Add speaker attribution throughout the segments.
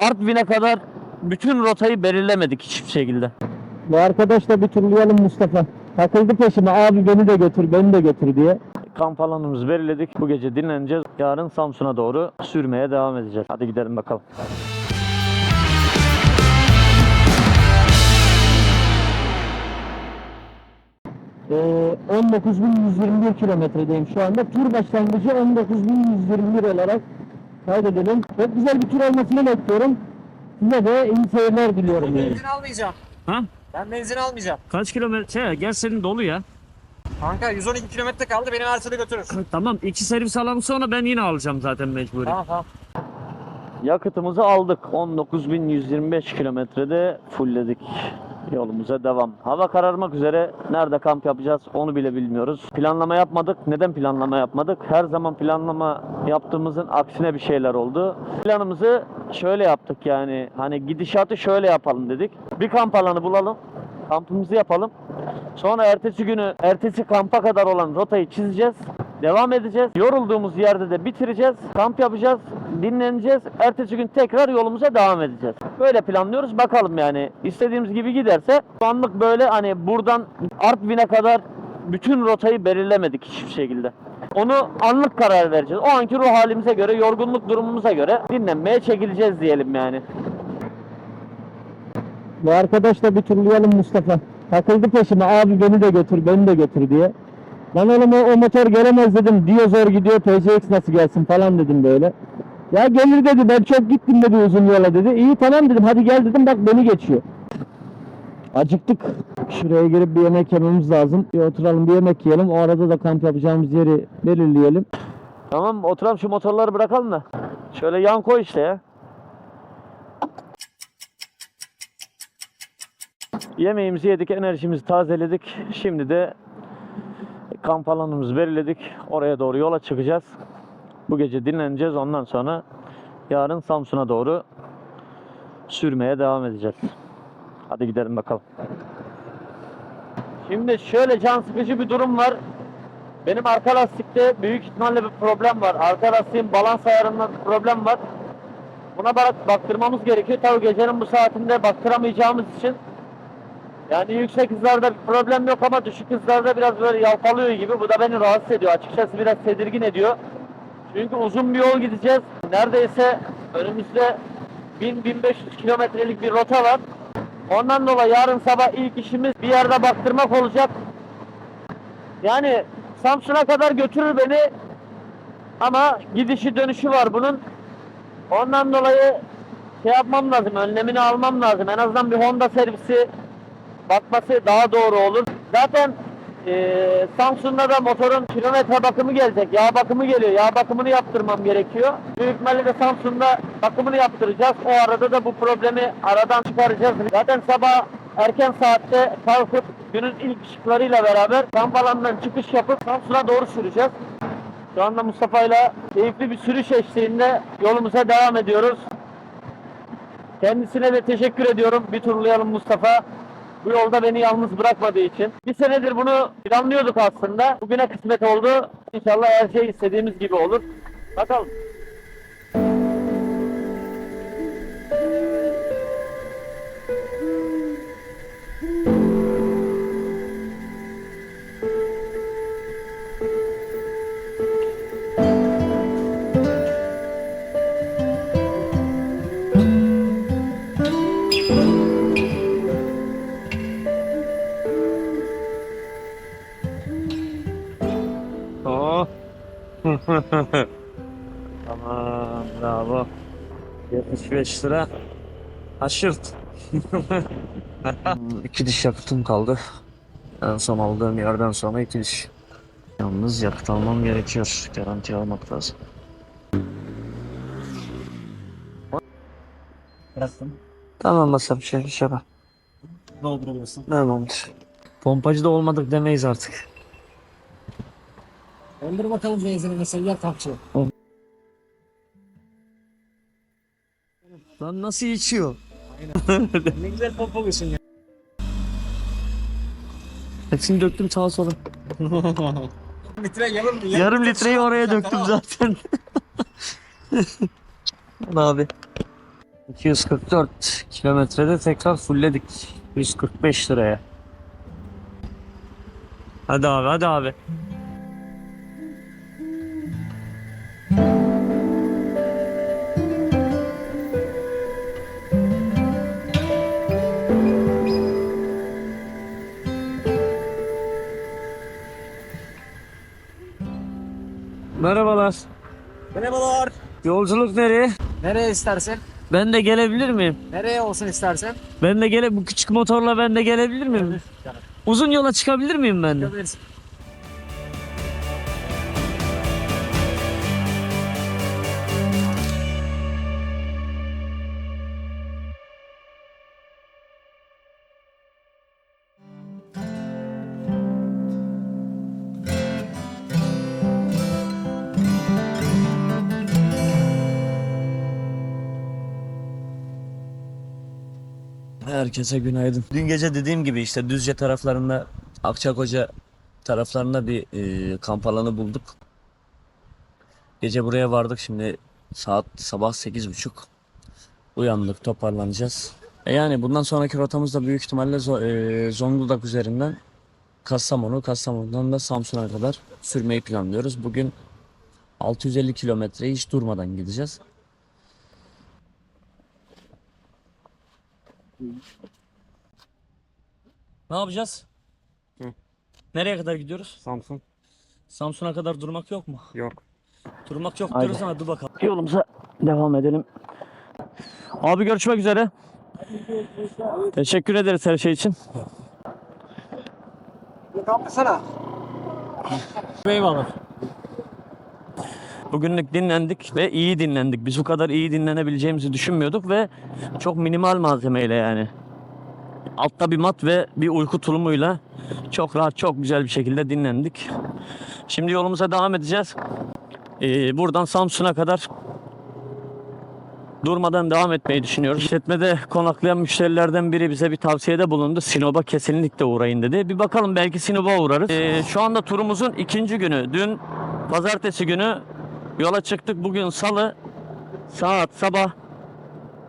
Speaker 1: Artvin'e kadar bütün rotayı belirlemedik hiçbir şekilde.
Speaker 2: Bu arkadaş da bir turlayalım Mustafa. Takıldı peşime abi beni de götür beni de götür diye.
Speaker 1: Kamp alanımızı belirledik. Bu gece dinleneceğiz. Yarın Samsun'a doğru sürmeye devam edeceğiz. Hadi gidelim bakalım.
Speaker 2: Ee, 19.121 kilometredeyim şu anda. Tur başlangıcı 19.121 olarak kaydedelim. Çok güzel bir tur olmasını bekliyorum. Size de iyi seyirler diliyorum. Yani.
Speaker 3: Benzin almayacağım.
Speaker 1: Ha?
Speaker 3: Ben benzin almayacağım.
Speaker 1: Kaç kilometre? Gel senin dolu ya.
Speaker 3: Kanka 112 kilometre kaldı beni türlü götürür.
Speaker 1: Tamam iki servis alalım sonra ben yine alacağım zaten mecburi.
Speaker 3: Tamam tamam.
Speaker 1: Yakıtımızı aldık. 19.125 kilometrede fullledik. Yolumuza devam. Hava kararmak üzere. Nerede kamp yapacağız onu bile bilmiyoruz. Planlama yapmadık. Neden planlama yapmadık? Her zaman planlama yaptığımızın aksine bir şeyler oldu. Planımızı şöyle yaptık yani. Hani gidişatı şöyle yapalım dedik. Bir kamp alanı bulalım. Kampımızı yapalım. Sonra ertesi günü, ertesi kampa kadar olan rotayı çizeceğiz. Devam edeceğiz. Yorulduğumuz yerde de bitireceğiz. Kamp yapacağız. Dinleneceğiz. Ertesi gün tekrar yolumuza devam edeceğiz. Böyle planlıyoruz. Bakalım yani. istediğimiz gibi giderse şu anlık böyle hani buradan Artvin'e kadar bütün rotayı belirlemedik hiçbir şekilde. Onu anlık karar vereceğiz. O anki ruh halimize göre, yorgunluk durumumuza göre dinlenmeye çekileceğiz diyelim yani.
Speaker 2: Bu arkadaş da bir turlayalım Mustafa. Takıldı peşime abi beni de götür beni de götür diye. Lan oğlum o, o motor gelemez dedim. Diyor zor gidiyor PCX nasıl gelsin falan dedim böyle. Ya gelir dedi ben çok gittim dedi uzun yola dedi. İyi tamam dedim hadi gel dedim bak beni geçiyor. Acıktık. Şuraya girip bir yemek yememiz lazım. Bir oturalım bir yemek yiyelim. O arada da kamp yapacağımız yeri belirleyelim.
Speaker 1: Tamam oturalım şu motorları bırakalım da. Şöyle yan koy işte ya. Yemeğimizi yedik, enerjimizi tazeledik. Şimdi de kamp alanımızı belirledik. Oraya doğru yola çıkacağız. Bu gece dinleneceğiz. Ondan sonra yarın Samsun'a doğru sürmeye devam edeceğiz. Hadi gidelim bakalım. Şimdi şöyle can sıkıcı bir durum var. Benim arka lastikte büyük ihtimalle bir problem var. Arka lastiğin balans ayarında bir problem var. Buna bak baktırmamız gerekiyor. Tabii gecenin bu saatinde baktıramayacağımız için yani yüksek hızlarda bir problem yok ama düşük hızlarda biraz böyle yalpalıyor gibi. Bu da beni rahatsız ediyor. Açıkçası biraz tedirgin ediyor. Çünkü uzun bir yol gideceğiz. Neredeyse önümüzde 1000-1500 kilometrelik bir rota var. Ondan dolayı yarın sabah ilk işimiz bir yerde baktırmak olacak. Yani Samsun'a kadar götürür beni ama gidişi dönüşü var bunun. Ondan dolayı şey yapmam lazım, önlemini almam lazım. En azından bir Honda servisi bakması daha doğru olur. Zaten eee Samsun'da da motorun kilometre bakımı gelecek. Yağ bakımı geliyor. Yağ bakımını yaptırmam gerekiyor. Büyük ihtimalle de Samsun'da bakımını yaptıracağız. O arada da bu problemi aradan çıkaracağız. Zaten sabah erken saatte kalkıp günün ilk ışıklarıyla beraber kamp alanından çıkış yapıp Samsun'a doğru süreceğiz. Şu anda Mustafa ile keyifli bir sürüş eşliğinde yolumuza devam ediyoruz. Kendisine de teşekkür ediyorum. Bir turlayalım Mustafa. Bu yolda beni yalnız bırakmadığı için. Bir senedir bunu planlıyorduk aslında. Bugüne kısmet oldu. İnşallah her şey istediğimiz gibi olur. Bakalım. tamam bravo. 75 lira. Haşırt. iki diş yakıtım kaldı. En son aldığım yerden sonra iki diş. Yalnız yakıt almam gerekiyor. Garanti almak lazım.
Speaker 3: Bıraktım.
Speaker 1: Tamam basam şey şey bak.
Speaker 3: Doldurabilirsin.
Speaker 1: Tamamdır. Pompacı da olmadık demeyiz artık.
Speaker 3: Doldur bakalım benzini mesela yer kapçı.
Speaker 1: Lan nasıl içiyor?
Speaker 3: ne güzel pompalıyorsun ya.
Speaker 1: Hepsini döktüm sağa sola.
Speaker 3: Litre yarım mı?
Speaker 1: Yarım litreyi oraya döktüm zaten. Lan abi. 244 kilometrede tekrar fullledik. 145 liraya. Hadi abi hadi abi. Yolculuk nereye?
Speaker 3: Nereye istersen?
Speaker 1: Ben de gelebilir miyim?
Speaker 3: Nereye olsun istersen?
Speaker 1: Ben de gele bu küçük motorla ben de gelebilir miyim? Uzun yola çıkabilir miyim ben de?
Speaker 3: Yapabilirsin.
Speaker 1: Herkese günaydın. Dün gece dediğim gibi işte Düzce taraflarında Akçakoca taraflarında bir e, kamp alanı bulduk. Gece buraya vardık şimdi saat sabah 8.30. Uyandık toparlanacağız. E yani bundan sonraki rotamız da büyük ihtimalle e, Zonguldak üzerinden Kastamonu, Kastamonu'dan da Samsun'a kadar sürmeyi planlıyoruz. Bugün 650 kilometre hiç durmadan gideceğiz. Ne yapacağız? Nereye kadar gidiyoruz?
Speaker 2: Samsun.
Speaker 1: Samsun'a kadar durmak yok mu?
Speaker 2: Yok.
Speaker 1: Durmak yok
Speaker 2: Haydi.
Speaker 1: diyoruz ama dur bakalım. Yolumuza devam edelim. Abi görüşmek üzere. Teşekkür ederiz her şey için.
Speaker 3: Kapısana. Eyvallah.
Speaker 1: Bugünlük dinlendik ve iyi dinlendik. Biz bu kadar iyi dinlenebileceğimizi düşünmüyorduk ve çok minimal malzemeyle yani. Altta bir mat ve bir uyku tulumuyla çok rahat, çok güzel bir şekilde dinlendik. Şimdi yolumuza devam edeceğiz. Ee, buradan Samsun'a kadar durmadan devam etmeyi düşünüyoruz. İşletmede konaklayan müşterilerden biri bize bir tavsiyede bulundu. Sinop'a kesinlikle uğrayın dedi. Bir bakalım belki Sinop'a uğrarız. Ee, şu anda turumuzun ikinci günü. Dün pazartesi günü yola çıktık. Bugün salı saat sabah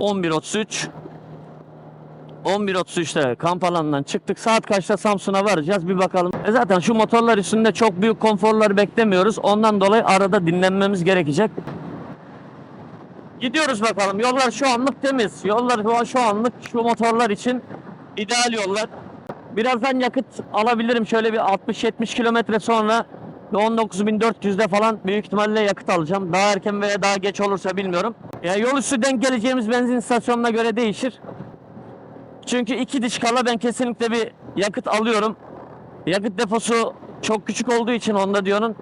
Speaker 1: 11.33 11.33'te kamp alanından çıktık. Saat kaçta Samsun'a varacağız bir bakalım. E zaten şu motorlar üstünde çok büyük konforları beklemiyoruz. Ondan dolayı arada dinlenmemiz gerekecek. Gidiyoruz bakalım. Yollar şu anlık temiz. Yollar şu- anlık şu motorlar için ideal yollar. Birazdan yakıt alabilirim. Şöyle bir 60-70 kilometre sonra 19.400'de falan büyük ihtimalle yakıt alacağım. Daha erken veya daha geç olursa bilmiyorum. Ya yol üstü denk geleceğimiz benzin istasyonuna göre değişir. Çünkü iki diş kala ben kesinlikle bir yakıt alıyorum. Yakıt deposu çok küçük olduğu için Honda diyorsun.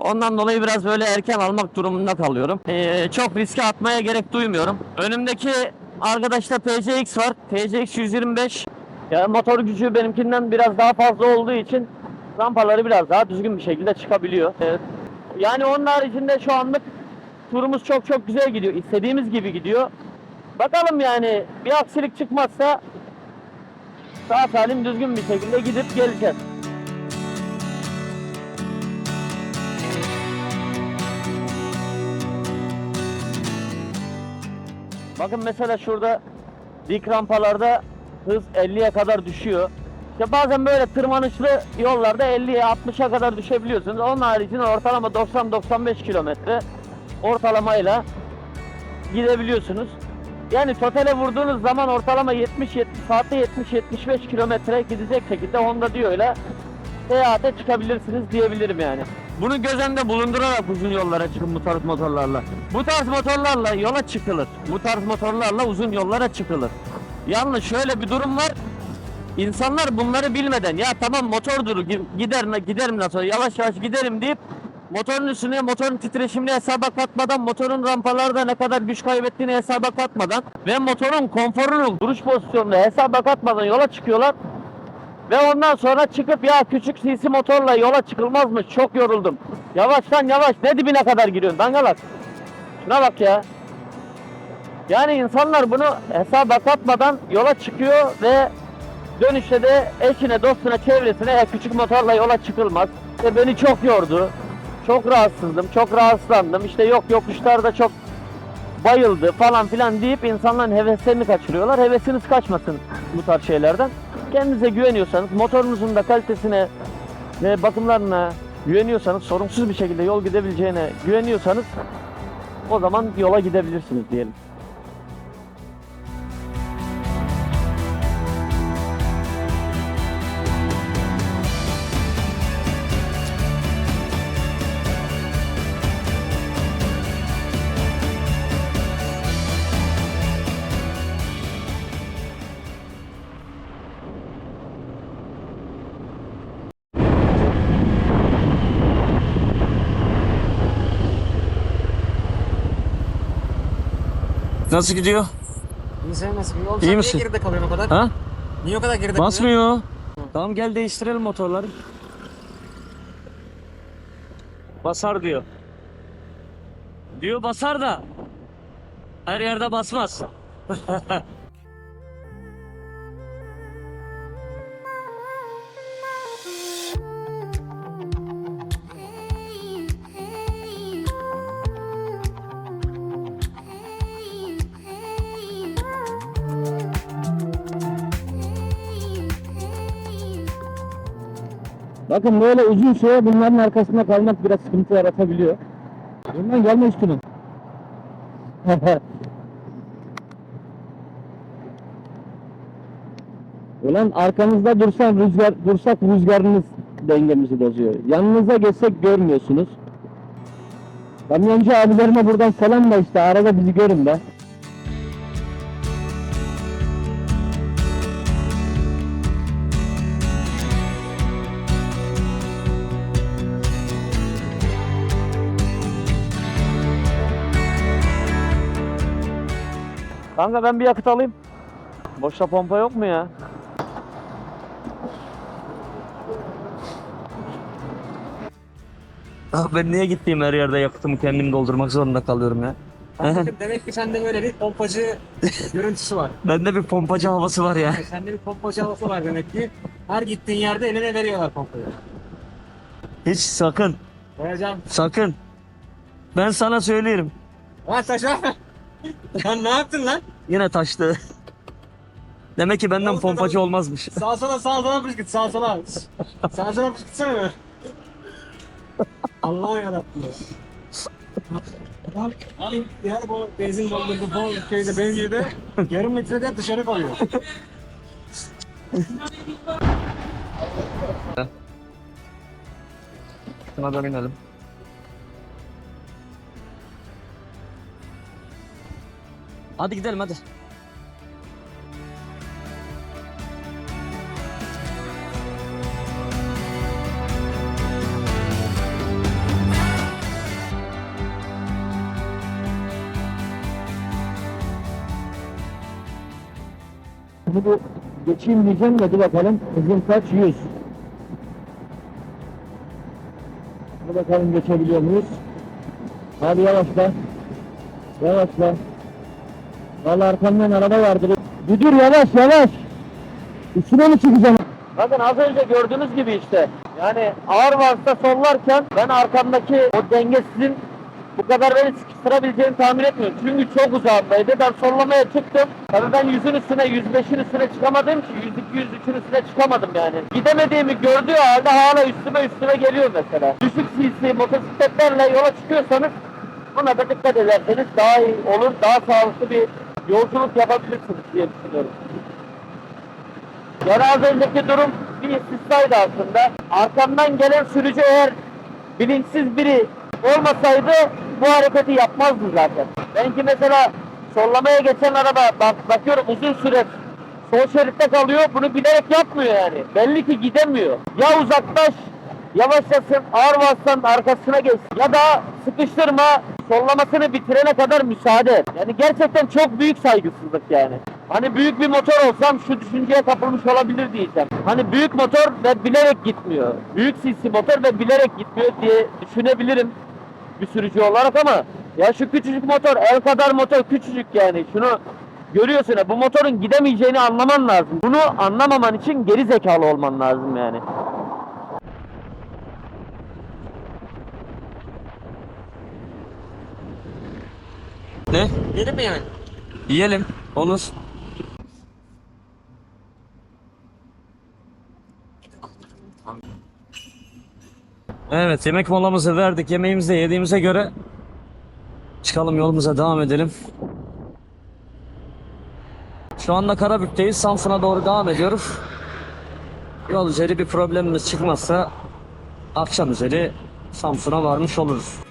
Speaker 1: Ondan dolayı biraz böyle erken almak durumunda kalıyorum. Ee, çok riske atmaya gerek duymuyorum. Önümdeki arkadaşta PCX var. PCX 125. Ya motor gücü benimkinden biraz daha fazla olduğu için rampaları biraz daha düzgün bir şekilde çıkabiliyor. Yani onun haricinde şu anlık turumuz çok çok güzel gidiyor. İstediğimiz gibi gidiyor. Bakalım yani bir aksilik çıkmazsa sağ salim düzgün bir şekilde gidip geleceğiz. Bakın mesela şurada dik rampalarda hız 50'ye kadar düşüyor. İşte bazen böyle tırmanışlı yollarda 50'ye 60'a kadar düşebiliyorsunuz. Onun haricinde ortalama 90-95 kilometre ortalamayla gidebiliyorsunuz. Yani totale vurduğunuz zaman ortalama 70 70 saatte 70-75 kilometre gidecek şekilde Honda Dio'yla seyahate çıkabilirsiniz diyebilirim yani. Bunu göz önünde bulundurarak uzun yollara çıkın bu tarz motorlarla. Bu tarz motorlarla yola çıkılır. Bu tarz motorlarla uzun yollara çıkılır. Yalnız şöyle bir durum var. İnsanlar bunları bilmeden ya tamam motordur gi- gider giderim nasıl yavaş yavaş giderim deyip motorun üstüne motorun titreşimini hesaba katmadan motorun rampalarda ne kadar güç kaybettiğini hesaba katmadan ve motorun konforunu duruş pozisyonunu hesaba katmadan yola çıkıyorlar. Ve ondan sonra çıkıp ya küçük CC motorla yola çıkılmazmış çok yoruldum. Yavaştan yavaş ne dibine kadar giriyorsun dangalak. Şuna bak ya. Yani insanlar bunu hesaba katmadan yola çıkıyor ve dönüşte de eşine, dostuna, çevresine "Ya küçük motorla yola çıkılmaz. İşte beni çok yordu. Çok rahatsızdım, çok rahatsızlandım. İşte yok yokuşlarda çok bayıldı falan filan deyip insanların heveslerini kaçırıyorlar. Hevesiniz kaçmasın bu tarz şeylerden. Kendinize güveniyorsanız, motorunuzun da kalitesine ve bakımlarına güveniyorsanız, sorunsuz bir şekilde yol gidebileceğine güveniyorsanız o zaman yola gidebilirsiniz diyelim.
Speaker 4: Nasıl gidiyor?
Speaker 3: İyi sen nasıl? İyi, Oğlum
Speaker 4: İyi
Speaker 3: sen
Speaker 4: misin?
Speaker 3: niye geride kalıyorsun o kadar?
Speaker 4: Ha?
Speaker 3: Niye o kadar geride kalıyorsun?
Speaker 4: Basmıyor. Tamam gel değiştirelim motorları. Basar diyor. Diyor basar da. Her yerde basmaz.
Speaker 2: Bakın böyle uzun süre bunların arkasında kalmak biraz sıkıntı yaratabiliyor. Bundan gelme üstüne. Ulan arkamızda dursan rüzgar, dursak rüzgarınız dengemizi bozuyor. Yanınıza geçsek görmüyorsunuz. Kamyoncu abilerime buradan selam da işte arada bizi görün be.
Speaker 1: Kanka ben bir yakıt alayım. Boşta pompa yok mu ya?
Speaker 4: Ah, ben niye gittiğim her yerde yakıtımı kendim doldurmak zorunda kalıyorum ya.
Speaker 3: Demek ki sende böyle bir pompacı görüntüsü var.
Speaker 4: Bende bir pompacı havası var ya.
Speaker 3: Sende bir pompacı havası var demek ki. Her gittiğin yerde eline veriyorlar pompayı.
Speaker 4: Hiç sakın,
Speaker 3: Koyacağım.
Speaker 4: sakın. Ben sana söylerim.
Speaker 3: Lan taşa. Lan ne yaptın lan?
Speaker 4: Yine taştı. Demek ki benden
Speaker 3: Oğlum,
Speaker 4: pompacı olmazmış.
Speaker 3: Sağa sola sağa sola püskürt sağa sola. Sağa sola püskürtsene mi? Allah'ım yarabbim. Bak, abi diğer bu benzin doldurdu bu şeyde benim gibi de yarım metrede dışarı kalıyor.
Speaker 4: Şuna da binelim. Hadi gidelim hadi.
Speaker 2: Bunu geçeyim diyeceğim de bakalım. Hızım kaç? 100. Dur bakalım geçebiliyor muyuz? Hadi yavaşla. Yavaşla. Valla arkamdan araba vardı. Dur yavaş yavaş. Üstüne mi çıkacağım?
Speaker 1: Bakın az önce gördüğünüz gibi işte. Yani ağır vasıta sollarken ben arkamdaki o dengesizin bu kadar beni sıkıştırabileceğini tahmin etmiyorum. Çünkü çok uzağımdaydı. Ben sollamaya çıktım. Tabii ben yüzün üstüne, 105'in üstüne çıkamadığım için 102, 103'ün üstüne çıkamadım yani. Gidemediğimi gördüğü halde hala üstüme üstüme geliyor mesela. Düşük CC motosikletlerle yola çıkıyorsanız buna da dikkat ederseniz daha iyi olur, daha sağlıklı bir yolculuk yapabilirsiniz diye düşünüyorum. Yani az önceki durum bir istisnaydı aslında. Arkamdan gelen sürücü eğer bilinçsiz biri olmasaydı bu hareketi yapmazdı zaten. Benki mesela sollamaya geçen araba bak, bakıyorum uzun süre sol şeritte kalıyor. Bunu bilerek yapmıyor yani. Belli ki gidemiyor. Ya uzaklaş yavaşlasın ağır vasıtanın arkasına geç ya da sıkıştırma sollamasını bitirene kadar müsaade et. Yani gerçekten çok büyük saygısızlık yani. Hani büyük bir motor olsam şu düşünceye kapılmış olabilir diyeceğim. Hani büyük motor ve bilerek gitmiyor. Büyük CC motor ve bilerek gitmiyor diye düşünebilirim bir sürücü olarak ama ya şu küçücük motor el kadar motor küçücük yani şunu görüyorsun ya bu motorun gidemeyeceğini anlaman lazım. Bunu anlamaman için geri zekalı olman lazım yani.
Speaker 4: Ne?
Speaker 1: Yeni mi yani?
Speaker 4: Yiyelim. Olur. Evet yemek molamızı verdik. Yemeğimizi de yediğimize göre çıkalım yolumuza devam edelim. Şu anda Karabük'teyiz. Samsun'a doğru devam ediyoruz. Yol üzeri bir problemimiz çıkmazsa akşam üzeri Samsun'a varmış oluruz.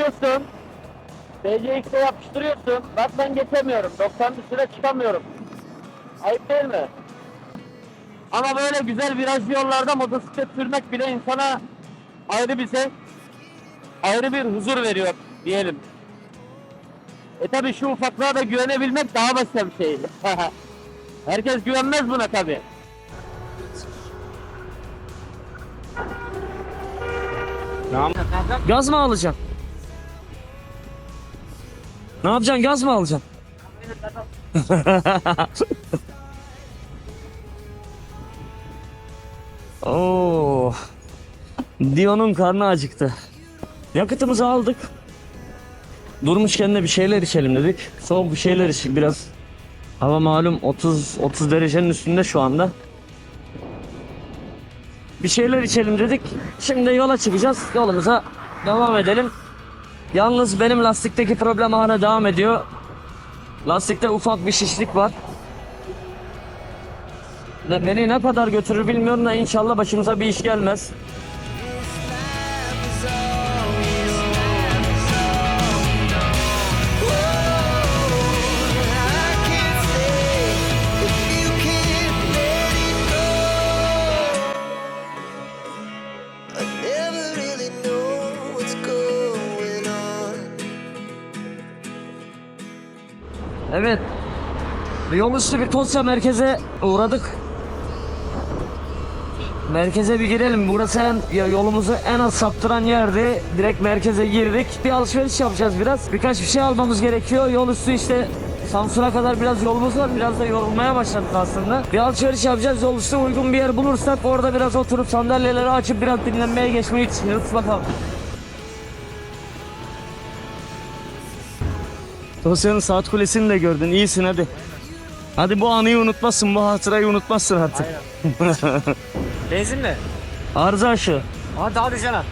Speaker 1: Geçiyorsun. TCX'e yapıştırıyorsun. Bak ben geçemiyorum. 90 üstüne çıkamıyorum. Ayıp değil mi? Ama böyle güzel virajlı yollarda motosiklet sürmek bile insana ayrı bir zevk, ayrı bir huzur veriyor diyelim. E tabi şu ufaklığa da güvenebilmek daha başka bir şey. Herkes güvenmez buna tabi.
Speaker 4: Gaz mı alacaksın? Ne yapacaksın? Gaz mı alacaksın? Oo. Dion'un karnı acıktı. Yakıtımızı aldık. Durmuşken de bir şeyler içelim dedik. Soğuk bir şeyler içtik biraz. Hava malum 30 30 derecenin üstünde şu anda. Bir şeyler içelim dedik. Şimdi yola çıkacağız. Yolumuza devam edelim. Yalnız benim lastikteki problem hala devam ediyor. Lastikte ufak bir şişlik var. Beni ne kadar götürür bilmiyorum da inşallah başımıza bir iş gelmez. Evet. Yol üstü bir Tosya merkeze uğradık. Merkeze bir girelim. Burası en, ya yolumuzu en az saptıran yerdi. Direkt merkeze girdik. Bir alışveriş yapacağız biraz. Birkaç bir şey almamız gerekiyor. Yol üstü işte Samsun'a kadar biraz yolumuz var. Biraz da yorulmaya başladık aslında. Bir alışveriş yapacağız. Yol üstü uygun bir yer bulursak orada biraz oturup sandalyeleri açıp biraz dinlenmeye geçmeyi düşünüyoruz. Bakalım. Tosya'nın saat kulesini de gördün. İyisin hadi. Hadi bu anıyı unutmazsın, bu hatırayı unutmazsın artık.
Speaker 1: Benzin mi?
Speaker 4: Arıza aşı.
Speaker 1: Hadi hadi canım.